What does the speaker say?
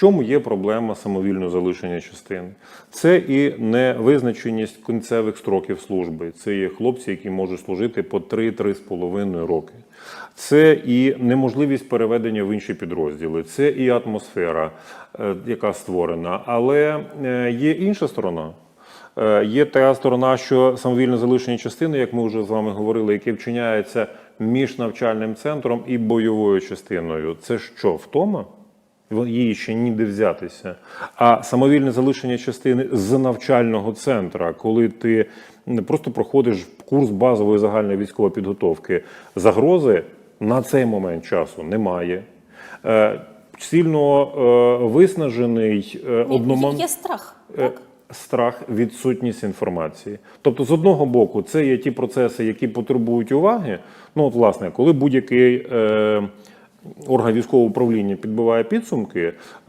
чому є проблема самовільного залишення частини? Це і невизначеність кінцевих строків служби. Це є хлопці, які можуть служити по 3-3,5 роки. Це і неможливість переведення в інші підрозділи, це і атмосфера, е, яка створена. Але е, є інша сторона. Е, Є та сторона, що самовільне залишення частини, як ми вже з вами говорили, яке вчиняється між навчальним центром і бойовою частиною. Це що, втома? Її ще ніде взятися. А самовільне залишення частини з навчального центра, коли ти просто проходиш курс базової загальної військової підготовки, загрози на цей момент часу немає. Е, Сильно е, виснажений е, одноман... є, страх. Так? Страх, відсутність інформації. Тобто, з одного боку, це є ті процеси, які потребують уваги. Ну, от, власне, коли будь-який е, орган військового управління підбиває підсумки,